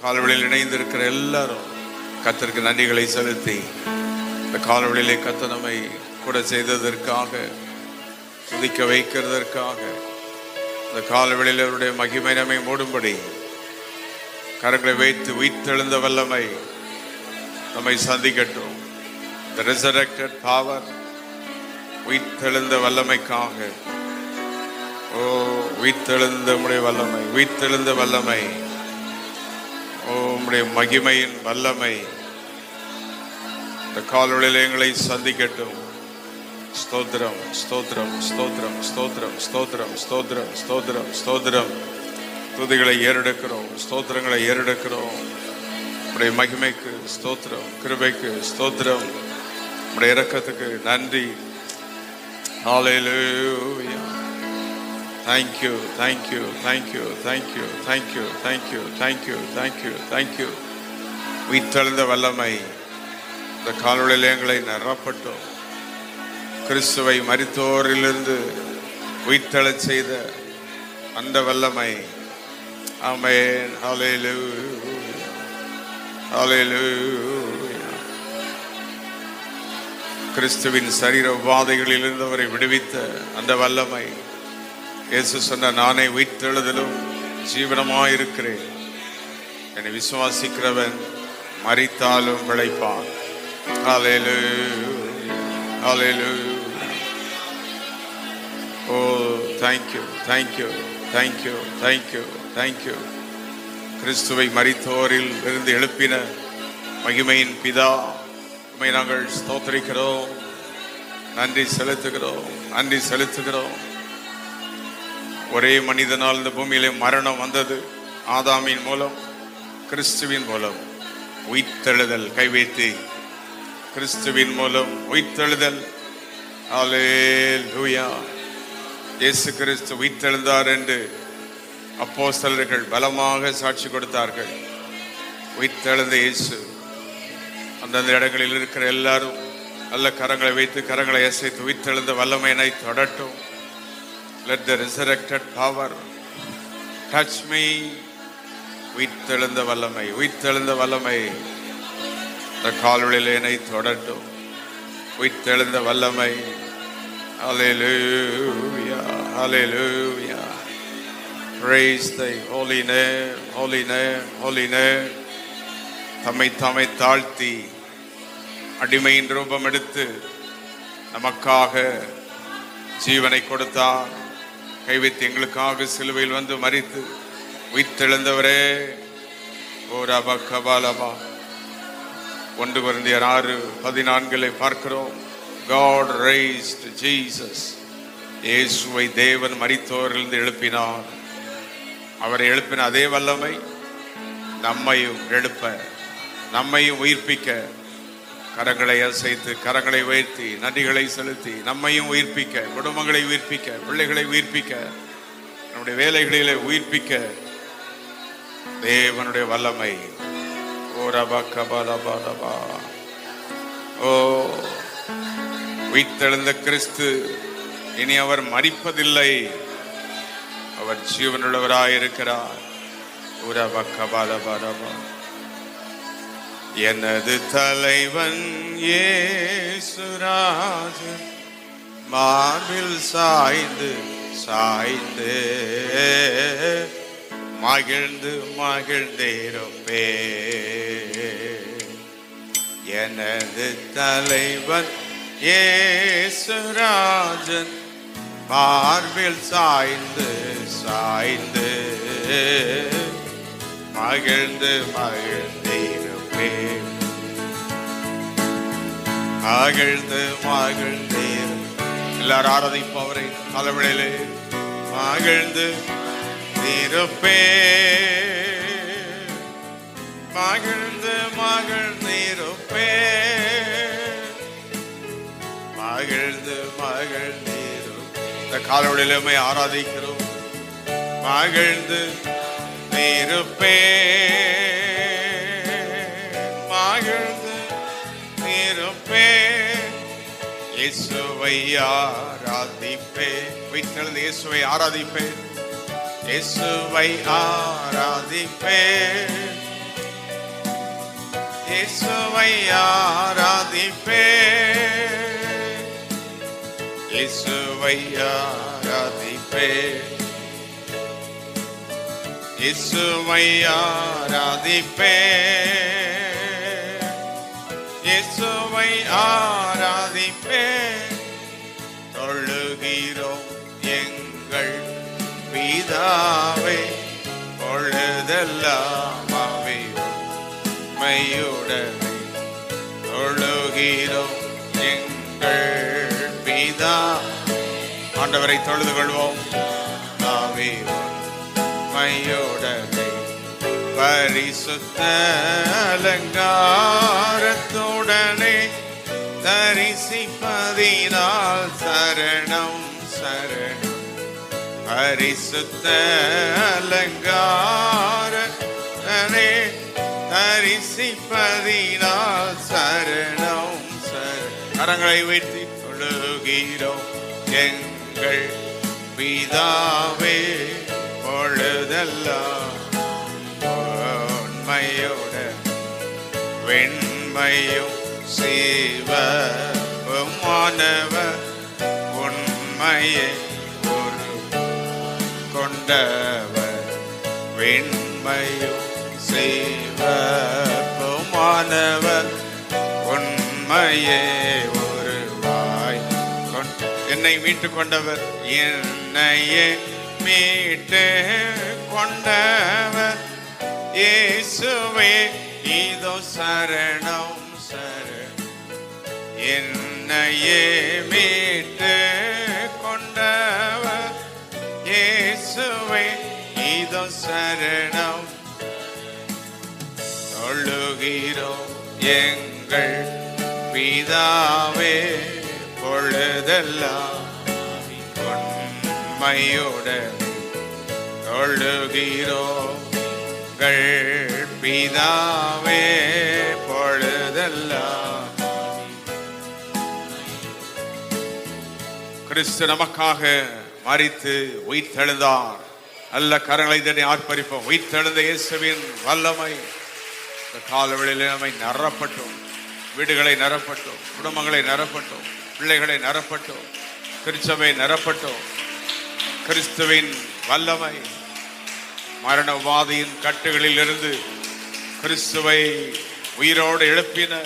காலவெளியில் இணைந்திருக்கிற எல்லாரும் கத்தருக்கு நன்றிகளை செலுத்தி இந்த காலவெளியிலே கத்த நம்மை கூட செய்ததற்காக துதிக்க வைக்கிறதற்காக இந்த காலவெளியில் அவருடைய மகிமை நம்மை மூடும்படி கரங்களை வைத்து உயிர்த்தெழுந்த வல்லமை நம்மை சந்திக்கட்டும். த resurrected பவர் உயிர்த்தெழுந்த வல்லமைக்காக. ஓ உயிர்த்தெழுந்த முறை வல்லமை உயிர்த்தெழுந்த வல்லமை. உம்முடைய மகிமையின் வல்லமை. இந்த காலொளியில் எங்களை சந்திக்கட்டும். ஸ்தோத்திரம் ஸ்தோத்திரம் ஸ்தோத்திரம் ஸ்தோத்திரம் ஸ்தோத்திரம் ஸ்தோத்திரம் ஸ்தோத்திரம் ஸ்தோத்திரம். துதிகளை ஏறெடுக்கிறோம் ஸ்தோத்திரங்களை ஏறெடுக்கிறோம். உடைய மகிமைக்கு ஸ்தோத்திரம் கிருபைக்கு ஸ்தோத்திரம். உடைய இறக்கத்துக்கு நன்றி. Hallelujah. Thank you, thank you, thank you, thank you, thank you, thank you, thank you, thank you, thank you. உயிர்த்தெழுந்த வல்லமை. இந்த காலொளியில் எங்களை கிறிஸ்துவை மறித்தோரிலிருந்து உயிர்த்தெழச் செய்த அந்த வல்லமை. ஆமென். ஹalleluya ஹalleluya கிறிஸ்துவின் சரீர உபாதைகளிலிருந்து அவரை விடுவித்த அந்த வல்லமை. இயேசு சொன்ன நானே உயிர்த்தெழுதலும் ஜீவனமாக இருக்கிறேன் என்னை விசுவாசிக்கிறவன் மறித்தாலும் விளைப்பான். அலையிலு அலையிலு ஓ thank you thank you thank you thank you thank you கிறிஸ்துவை மறித்தோரில் இருந்து எழுப்பின மகிமையின் பிதா உண்மை நாங்கள் ஸ்தோத்தரிக்கிறோம். நன்றி செலுத்துகிறோம் நன்றி செலுத்துகிறோம். ஒரே மனிதனால் இந்த பூமியிலே மரணம் வந்தது. ஆதாமின் மூலம் கிறிஸ்துவின் மூலம். உயிர்த்தெழுதல் கைவைத்து கிறிஸ்துவின் மூலம் உயிர்த்தெழுதல். ஹalleluya இயேசு கிறிஸ்து உயிர்த்தெழுந்தார் என்று அப்போஸ்தலர்கள் பலமாக சாட்சி கொடுத்தார்கள். உயிர்த்தெழுந்த இயேசு அந்தந்த இடங்களில் இருக்கிற எல்லாரும் நல்ல கரங்களை வைத்து கரங்களை அசைத்து உயிர்த்தெழுந்த வல்லமையினை தொடட்டும். Let the resurrected power touch me உயிர்த்தெழுந்த வல்லமை உயிர்த்தெழுந்த வல்லமை இந்த கால்வழியில் என்னை தொடட்டும். உயிர்த்தெழுந்த வல்லமை Hallelujah, hallelujah. Praise thy holy name, holy name, holy name. தம்மை தம்மை தாழ்த்தி அடிமையின் ரூபம் எடுத்து நமக்காக ஜீவனை கொடுத்தார். கைவித்து எங்களுக்காக சிலுவையில் வந்து மறித்து உயிர்த்தெழுந்தவரே. ஓ ரபா கபாலபா ஒன்று குழந்தையர் ஆறு பதினான்களை பார்க்கிறோம். காட் ரைஸ்ட் ஜீசஸ் இயேசுவை தேவன் மறித்தோரிலிருந்து எழுப்பினார். அவரை எழுப்பின அதே வல்லமை நம்மையும் எழுப்ப நம்மையும் உயிர்ப்பிக்க கரங்களை அசைத்து கரங்களை உயர்த்தி நன்றிகளை செலுத்தி நம்மையும் உயிர்ப்பிக்க குடும்பங்களை உயிர்ப்பிக்க பிள்ளைகளை உயிர்ப்பிக்க நம்முடைய வேலைகளிலே உயிர்ப்பிக்க. தேவனுடைய வல்லமை. ஓ ரபா கபலபா ரபா ஓ உயிர்த்தெழுந்த கிறிஸ்து இனி அவர் மறிப்பதில்லை அவர் ஜீவனுள்ளவராயிருக்கிறார். உரப கபாலபரபா எனது தலைவன் ஏசுராஜன் மார்பில் சாய்ந்து சாய்ந்து மகிழ்ந்து மகிழ்ந்திருப்பே எனது தலைவன் ஏசுராஜன் மார்பில் சாய்ந்து சாய்ந்து மகிழ்ந்து ஆண்டவரே அகழ்ந்து மகிழ்ந்து எல்லாரும் ஆராதிப்போம் அவரை தலைவிடையிலே மகிழ்ந்து திருப்பே மகிழ்ந்து மகிழ்ந்திருப்பே மகிழ்ந்து மகிழ்ந்திருப்பே இந்த காலவழியிலுமே ஆராதிக்கிறோம். மகிழ்ந்து திருப்பே இயேசுவை ஆராதிப்பே. வீட்டிலிருந்து இயேசுவை ஆராதிப்பே. இயேசுவை ஆராதிப்பே. இயேசுவை ஆராதிப்பே. இயேசுவை ஆராதிப்பே. இயேசுவை ஆராதிப்பே. இயேசுவை ஆராதிப்பே. தொழுகிறோம் எங்கள் பிதாவே. பொழுதெல்லாம் அவை மையுடனே தொழுகிறோம் எங்கள் பிதா ஆண்டவரை தொழுது கொள்வோம். தாவே மையுடனே பரிசுத்த அலங்காரத்துடனே தரிசிப்பதினால் சரணம் சரணம். பரிசுத்த அலங்காரனே தரிசிப்பதினால் சரணம் சரணம். கரங்களை வைத்து தொழுகிறோம். எங்கள் பிதாவே பொழுதெல்லாம் வெண்மையும் சீவம் மாணவர் உண்மையை ஒரு கொண்டவர். வெண்மையும் செய்வமானவர் உண்மையே ஒரு வாய் என்னை மீட்டு கொண்டவர் என்னையே மீட்டு கொண்டவர். இயேசுவே இதோ சரணம் சரணம். என்னையே மீட்டு கொண்டவர் இயேசுவை இதோ சரணம். தொழுகிறோம் எங்கள் பிதாவே பொழுதெல்லாம் உண்மையுடன் தொழுகிறோம் எங்கள் பிதாவே பொழுதெல்லாம். கிறிஸ்து நமக்காக மறித்து உயிர்த்தெழுந்தார். நல்ல கரங்களை தண்ணி ஆர்ப்பரிப்போம். உயிர்த்தெழுந்த இயேசுவின் வல்லமை. இந்த காலவெளியில் நம்மை நிரப்பட்டும். வீடுகளை நிரப்பட்டும். குடும்பங்களை நிரப்பட்டும். பிள்ளைகளை நிரப்பட்டும். திருச்சபை நிரப்பட்டோம். கிறிஸ்துவின் வல்லமை. மரண கட்டுகளில் இருந்து கிறிஸ்துவை உயிரோடு எழுப்பின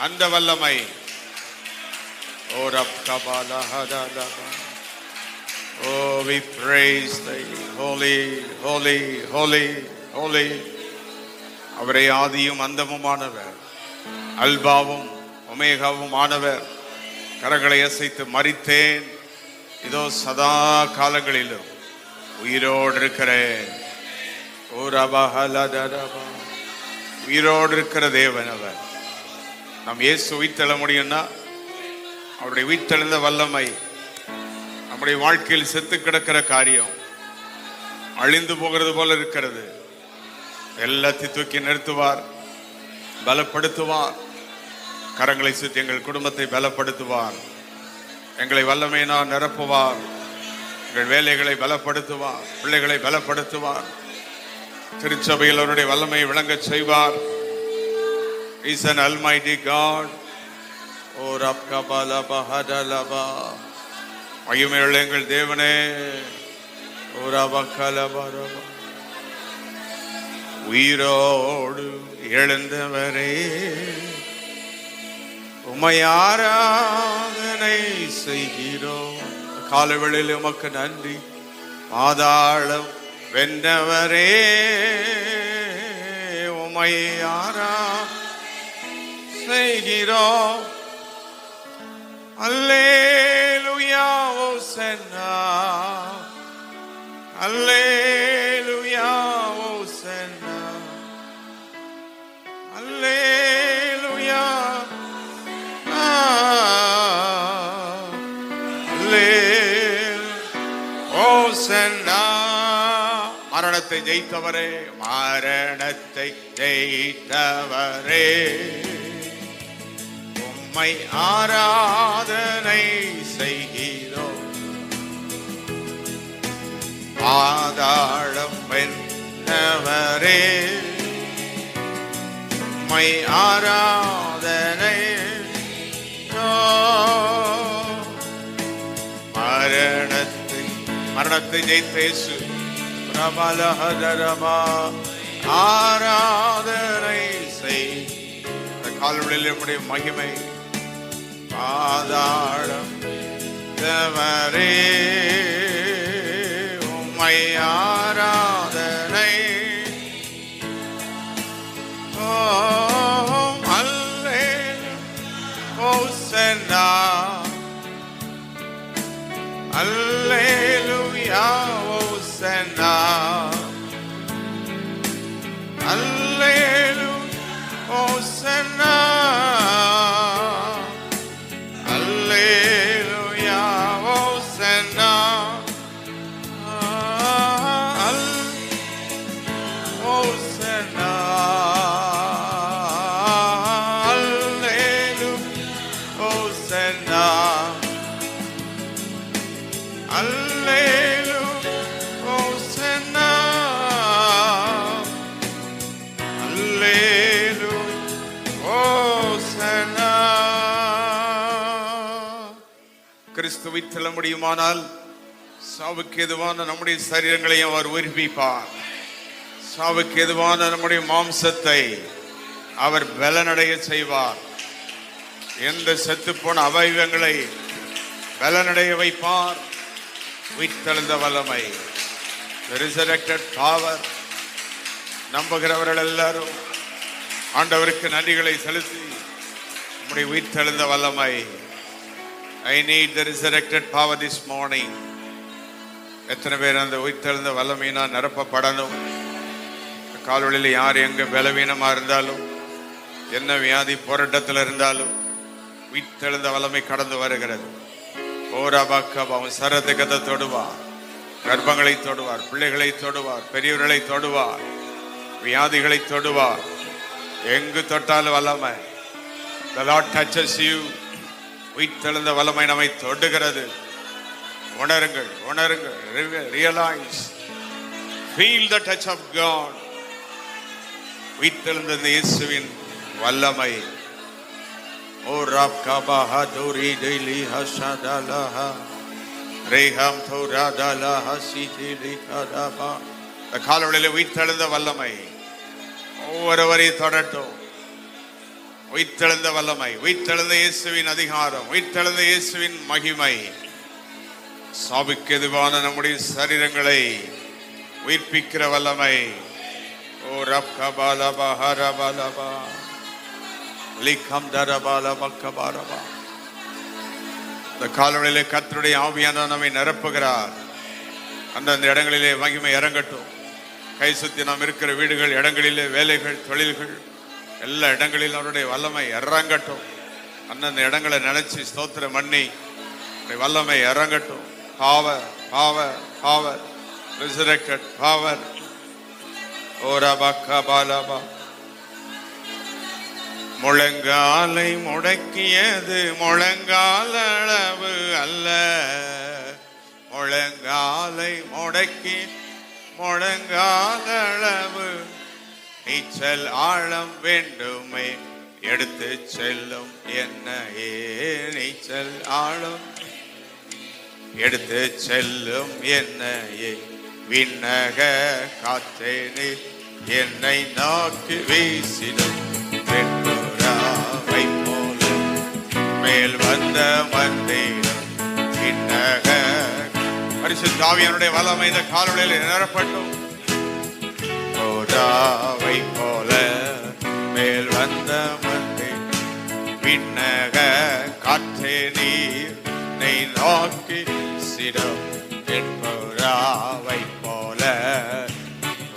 அந்த வல்லமை. ஓ ரப் கபாலா ஹதாலா Oh, we holy holy holy, holy, அவரை ஆதியும் அந்தமுமானவர் அல்பாவும் ஒமேகாவும் ஆனவர். கரங்களை அசைத்து மறித்தேன். இதோ சதா காலங்களிலும் உயிரோடு இருக்கிறேன். Oh, ஓ ரபா உயிரோடு இருக்கிற தேவன் அவர். நம் இயேசு உயிர்த்தெழ முடியும்னா அவருடைய உயிர்த்தெழுந்த வல்லமை நம்முடைய வாழ்க்கையில் செத்து கிடக்கிற காரியம் அழிந்து போகிறது போல இருக்கிறது. எல்லாத்தையும் தூக்கி நிறுத்துவார் பலப்படுத்துவார். கரங்களை சுற்றி எங்கள் குடும்பத்தை பலப்படுத்துவார். எங்களை வல்லமையினால் நிரப்புவார். எங்கள் வேலைகளை பலப்படுத்துவார். பிள்ளைகளை பலப்படுத்துவார். திருச்சபையில் அவருடைய வல்லமையை விளங்கச் செய்வார். Is an almighty God. ஓ ரப்கா பாலபா ஹடலபா மகிமையுள்ள எங்கள் தேவனே. ஓ ரபா கலபா ரபா உயிரோடு எழுந்தவரே. உமை ஆராதனை செய்கிறோம். காலவெளியில் உமக்கு நன்றி. ஆதாளம் வென்றவரே உமை ஆரா அல்லே லுயாவோ ஓசன்னா அல்லே மரணத்தை ஜெயித்தவரே மரணத்தை ஜெயித்தவரே. உம்மை ஆராதனை செய்கிறோம் பாதாளம் வென்றவரே உம்மை உம்மை ஆராதனை மரணத்தை மரணத்தை ஜெயித்த இயேசு கமலஹரமா ஆராதனை செய். இந்த கால்வழியில் நம்முடைய மகிமை பாதாளம் தவரே உம்மை ஆராதனை. ஓ அல்லேலூயா ஓசன்னா அல்லேலூயா கிறிஸ்துவை செல்ல முடியுமானால் சாவுக்கு எதுவான நம்முடைய சரீரங்களையும் அவர் உயிர்ப்பிப்பார். சாவுக்கு எதுவான நம்முடைய மாம்சத்தை அவர் பலனடைய செய்வார். எந்த செத்துப்போன அவயவங்களை பலனடைய வைப்பார். உயிர்த்தெழுந்த வல்லமை. ரிசரக்டட் பவர் நம்புகிறவர்கள் எல்லாரும் ஆண்டவருக்கு நன்றிகளை செலுத்தி நம்முடைய உயிர்த்தெழுந்த வல்லமை. I need the resurrected power this morning எத்தனை பேர் அந்த உயிர்த்தெழுந்த வல்லமையினா நிரப்பப்படணும்? கால்வழியில் யார் எங்க பலவீனமா இருந்தாலும் என்ன வியாதி போராட்டத்தில் இருந்தாலும் உயிர்த்தெழுந்த வல்லமை கடந்து வருகிறது. ஓரா பாக்கப் அவன் சரத்தை கதை தொடுவார். கர்ப்பங்களை தொடுவார் பிள்ளைகளை தொடுவார் பெரியவர்களை தொடுவார் வியாதிகளை தொடுவார். எங்கு தொட்டாலும் வல்லமை. The Lord touches you. உயிர்த்தெழுந்த வல்லமை நம்மை தொடுகிறது. உணருங்கள் உணருங்கள் realise feel the touch of God உயிர்த்தெழுந்த இந்த இயேசுவின் வல்லமை. ஓ ராப் காபாஹா தோரி டெய்லி ஹஷாடாலாஹா ரேஹாம் தோராடாலாஹா சீதிலி காதாபா இந்த காலவழியில் உயிர்த்தெழுந்த வல்லமை. ஒவ்வொருவரையும் தொடட்டும். உயிர்த்தெழுந்த வல்லமை உயிர்த்தெழுந்த இயேசுவின் அதிகாரம் உயிர்த்தெழுந்த இயேசுவின் மகிமை. சாபிக்கு எதுவான நம்முடைய சரீரங்களை உயிர்ப்பிக்கிற வல்லமை. ஓ ரப்கா பாலபா ஹரபாலபா லிகம் தரபாலபா இந்த காலவழியிலே கத்தருடைய ஆவியான நம்மை நிரப்புகிறார். அந்தந்த இடங்களிலே மகிமை இறங்கட்டும். கை சுத்தி நாம் இருக்கிற வீடுகள் இடங்களிலே வேலைகள் தொழில்கள் எல்லா இடங்களிலும் அவருடைய வல்லமை இறங்கட்டும். அந்தந்த இடங்களை நினைச்சு ஸ்தோத்திரம் பண்ணி அவருடைய வல்லமை இறங்கட்டும். பாவர் பாவர் பாவர் ரிசரக்டட் பாவர் ஓரபா கபாலபா முழங்காலை முடக்கியது முழங்கால அளவு அல்ல. முழங்காலை முடக்கி முழங்கால அளவு நீச்சல் ஆழம் வேண்டுமே எடுத்து செல்லும் என்ன ஏ நீச்சல் ஆழம் எடுத்து செல்லும் என்னையே. விண்ணக காற்றேனே என்னை நோக்கி வீசிடும். வெண்புறாவை போல மேல் வந்த மந்திரம் விண்ணக. பரிசுத்தாவியனுடைய வல்லமை இந்த காலொளியில் நிரப்பட்டும். கோதாவை போல மேல் வந்த மந்தே விண்ணக காற்றே நீர் நெய் நோக்கி சிடம் என்பராவை போல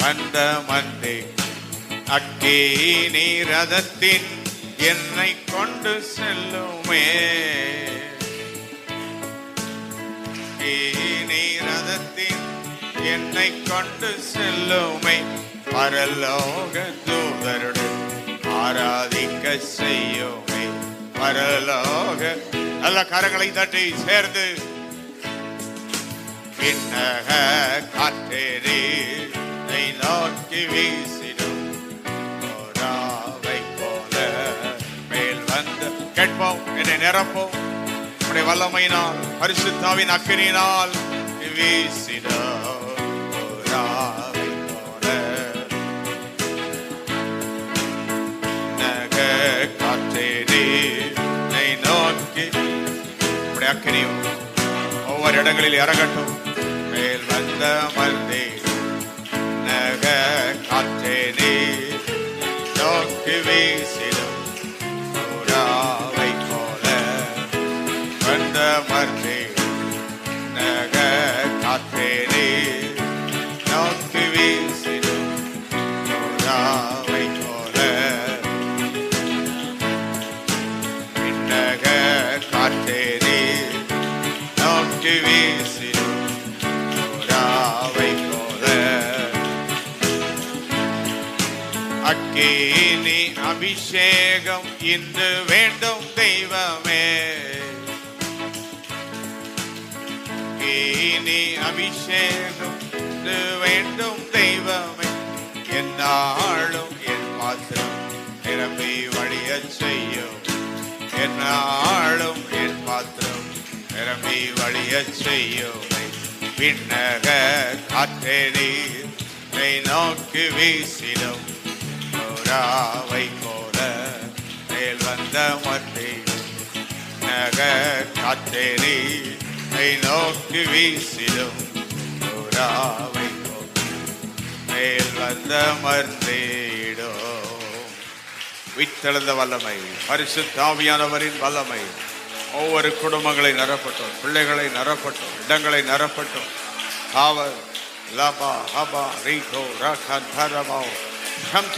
வந்த மந்தே அக்கே நீரதத்தின் என்னை கொண்டு செல்லுமே. அக்கே நீரதத்தின் என்னை கொண்டு செல்லுமை. பரலோக தூதருடன் ஆராதிக்க செய்யுமே பரலோக. நல்ல கரங்களை தட்டி சேர்ந்து. விண்ணக காற்றேறி நோக்கி வீசிடும். கோராவை போல அபிஷேகிப்போம் என்னை நிரப்போம். உடைய வல்லமையினால் பரிசுத்தாவின் அக்கினியினால் வீசிட அக்கினியும் ஒவ்வொரு இடங்களில் இறங்கட்டும். மேல் வந்த மல்தே நக காற்றே நீ நோக்கி வீசி கேலி அபிஷேகம் இன்று வேண்டும் தெய்வமே. கேலி அபிஷேகம் இன்று வேண்டும் தெய்வமே. என்னாலும் என் பாத்திரம் நிரம்பி வழிய செய்யும். என்னாலும் என் பாத்திரம் நிரம்பி வழிய செய்யும். பின்னக காற்றே நீர் நோக்கி வீசிடும். புறாவை போல மேல் வந்த மத்தி நக காத்தேரி நோக்கி வீசிடும் புறாவை போல மேல் வந்த மர்ந்தேடோ வித்தெழுந்த வல்லமை பரிசுத்தாவியானவரின் வல்லமை. ஒவ்வொரு குடும்பங்களை நிரப்பட்டோம் பிள்ளைகளை நிரப்பட்டோம் இடங்களை நிரப்பட்டோம். காவல் லபா ஹபா ரீகோ ரகன் தரபோ ஹம்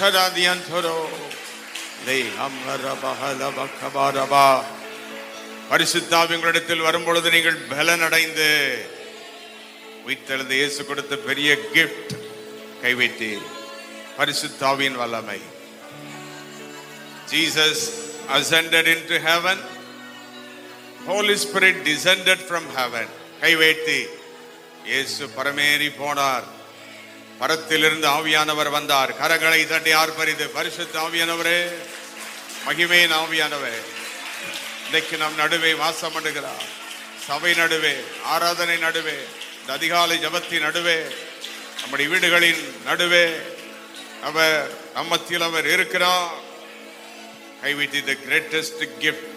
வரும்பொழுது நீங்கள் பலனடைந்து உயிர்த்தெழுந்து இயேசு கொடுத்த பெரிய கிஃப்ட் கைவிட்டீர். பரிசுத்தாவின் வல்லமை. Jesus ascended into heaven. Holy Spirit descended from heaven. கைவேத்தி இயேசு பரமேறி போனார். பரத்திலிருந்து ஆவியானவர் வந்தார். கரங்களை தட்டி ஆர்ப்பரித்து பரிசுத்த ஆவியானவரே மகிமையின் ஆவியானவர் இன்றைக்கு நம் நடுவே வாசம் பண்ணுகிறார் சபை நடுவே ஆராதனை நடுவே இந்த அதிகாலை ஜபத்தின் நடுவே நம்முடைய வீடுகளின் நடுவே அவர் நம்மத்தில் அவர் இருக்கிறார். கைவிட்டு the greatest gift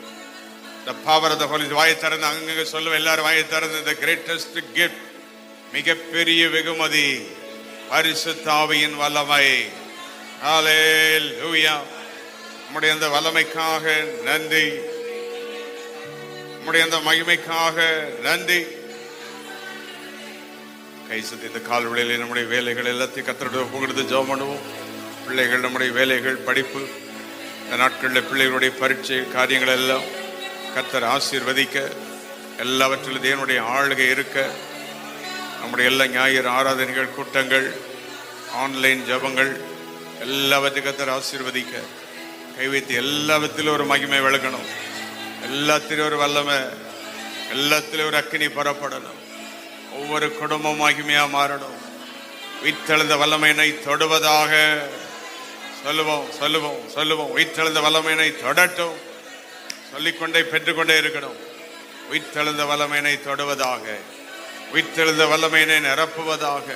the power of the holy வாயை திறந்து அங்கங்க சொல்லுவேன் எல்லாரும் வாயை திறந்து த கிரேட்டஸ்ட் கிஃப்ட் மிகப்பெரிய வெகுமதி. பரிசுத்தாவியின் வல்லமை. நம்முடைய அந்த வல்லமைக்காக நன்றி. நம்முடைய அந்த மகிமைக்காக நன்றி. கை சுத்தி இந்த கால்வழியில் நம்முடைய வேலைகள் எல்லாத்தையும் கத்தரோட புகழ்ந்து ஜோம் பண்ணுவோம். பிள்ளைகள் நம்முடைய வேலைகள் படிப்பு இந்த நாட்களில் பிள்ளைகளுடைய பரீட்சை காரியங்கள் எல்லாம் கத்தர் ஆசீர்வதிக்க எல்லாவற்றிலும் தேவனுடைய ஆளுகை இருக்க நம்முடைய எல்லா ஞாயிறு ஆராதனைகள் கூட்டங்கள் ஆன்லைன் ஜபங்கள் எல்லாவற்றையும் கத்தர் ஆசீர்வதிக்க. கைவைத்து எல்லாவற்றிலும் ஒரு மகிமை விளக்கணும். எல்லாத்திலும் ஒரு வல்லமை எல்லாத்திலும் ஒரு அக்கினி புறப்படணும். ஒவ்வொரு குடும்பம் மகிமையாக மாறணும். வித்தெழுந்த வல்லமையினை தொடுவதாக சொல்லுவோம் சொல்லுவோம் சொல்லுவோம். உயிர்த்தெழுந்த வல்லமையினை தொடட்டும். சொல்லிக்கொண்டே பெற்றுக்கொண்டே இருக்கணும். உயிர்த்தெழுந்த வல்லமையினை தொடுவதாக. உயிர்த்தெழுந்த வல்லமையினை நிரப்புவதாக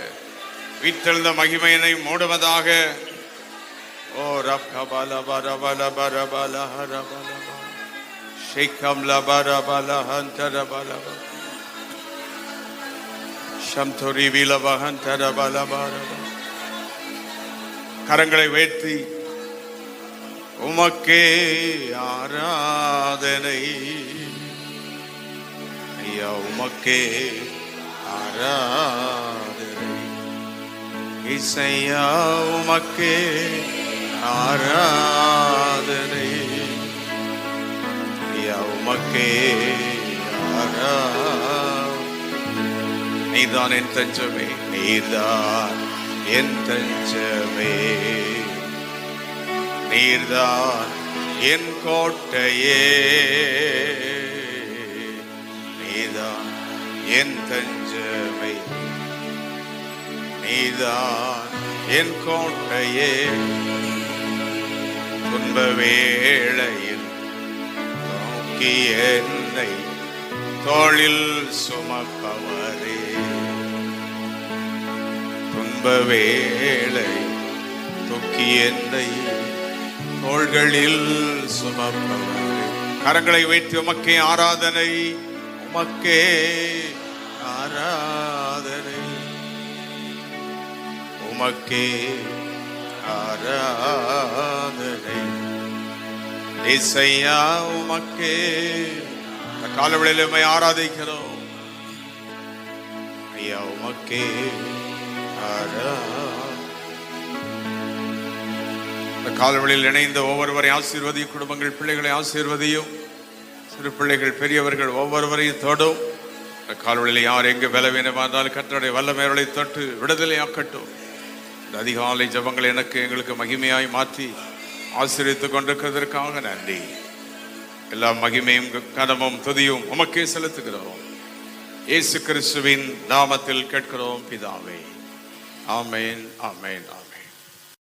உயிர்த்தெழுந்த மகிமையினை மூடுவதாக. ஓ ரப் கபால பர பல பர பல ஹர பல ஷேகம் லபர பல ஹந்தர பல சம்துரி விலபகந்தர பல பர கரங்களை உயர்த்தி உமக்கே ஆராதனை. ஐயா உமக்கே ஆராதனை. இசையா உமக்கே ஆராதனை. உமக்கே ஆரா நீதான் என் தஞ்சமே நீர்தான் என் தஞ்சமே. நீர்தான் என் கோட்டையே. நீதான் என் தஞ்ச தஞ்சமே நீதான் என் கோட்டையே. துன்ப வேளையில் நோக்கி என்னை தோளில் சுமப்பவரே. துன்ப வேளை தொக்கி என்னை தோள்களில் சுமப்பவரே. கரங்களை வைத்து உமக்கே ஆராதனை உமக்கே ஆராதனை. உமக்கே ஆராதனை. இசையா உமக்கே. இந்த காலவெளியில் உம்மை ஆராதிக்கிறோம். ஐயா உமக்கே ஆரா இந்த காலவழியில் இணைந்த ஒவ்வொருவரையும் ஆசீர்வதியும் குடும்பங்கள் பிள்ளைகளை ஆசீர்வதியும். சிறு பிள்ளைகள் பெரியவர்கள் ஒவ்வொருவரையும் தொடும். இந்த காலவெளியில் யார் எங்கு பலவீனமாக இருந்தாலும் கத்தனுடைய வல்லமேரலை தொட்டு விடுதலை ஆக்கட்டும். இந்த அதிகாலை ஜபங்களை எனக்கு எங்களுக்கு மகிமையாய் மாற்றி ஆசீர்வித்துக் கொண்டிருக்கிறதற்காக நன்றி. எல்லா மகிமையும் கனமும் துதியும் உமக்கே செலுத்துகிறோம். இயேசு கிறிஸ்துவின் நாமத்தில் கேட்கிறோம் பிதாவே. ஆமேன் ஆமேன் ஆமென்